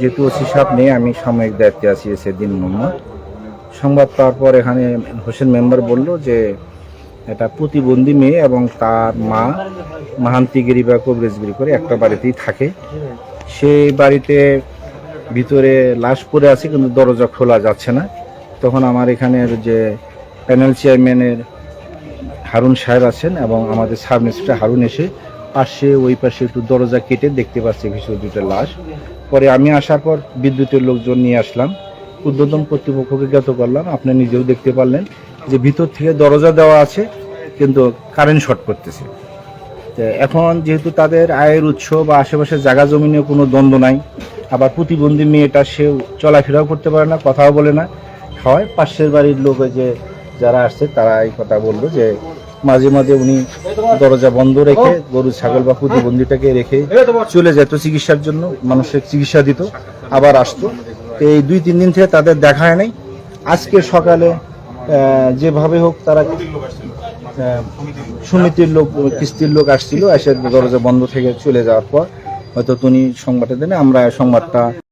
যেহেতু ওসি সাহেব নেই, আমি সাময়িক দায়িত্বে আছি, সেদিন মোহাম্মদ সংবাদ পাওয়ার পর এখানে হোসেন মেম্বার বলল যে, এটা প্রতিবন্ধী মেয়ে এবং তার মা মাহান্তিগিরি বা কবরেজগিরি করে একটা বাড়িতেই থাকে। সেই বাড়িতে ভিতরে লাশ পড়ে আছে, কিন্তু দরজা খোলা যাচ্ছে না। তখন আমার এখানের যে প্যানেল চেয়ারম্যানের হারুন সাহেব আছেন এবং আমাদের সাব ইন্সপেক্টর হারুন এসে পাশে, ওই পাশে একটু দরজা কেটে দেখতে পাচ্ছি ভিতরে দুটো লাশ। পরে আমি আসার পর বিদ্যুতের লোকজন নিয়ে আসলাম। উদ্বোধন কর্তৃপক্ষকে জ্ঞাত করলাম, আপনি নিজেও দেখতে পারলেন যে ভিতর থেকে দরজা দেওয়া আছে, কিন্তু কারেন্ট শর্ট করতেছে। এখন যেহেতু তাদের আয়ের উৎস বা আশেপাশে জায়গা জমিনে কোনো দ্বন্দ্ব নাই, আবার প্রতিবন্ধী মেয়েটা সেও চলাফেরাও করতে পারে না, কথাও বলে না। হয় পাশের বাড়ির লোক যে যারা আসছে, তারা এই কথা বলল যে মাঝে মাঝে উনি দরজা বন্ধ রেখে গরু, ছাগল বা প্রতিবন্ধীটাকে রেখে চলে যেত চিকিৎসার জন্য, মানুষের চিকিৎসা দিত, আবার আসতো। এই দুই, তিন দিন থেকে তাদের দেখা হয় নাই। আজকে সকালে যেভাবে হোক তারা সমিতির লোক, কিস্তির লোক আসছিল, এসে দরজা বন্ধ থেকে চলে যাওয়ার পর, হয়তো তুমি সংবাদটা দেন আমরা সংবাদটা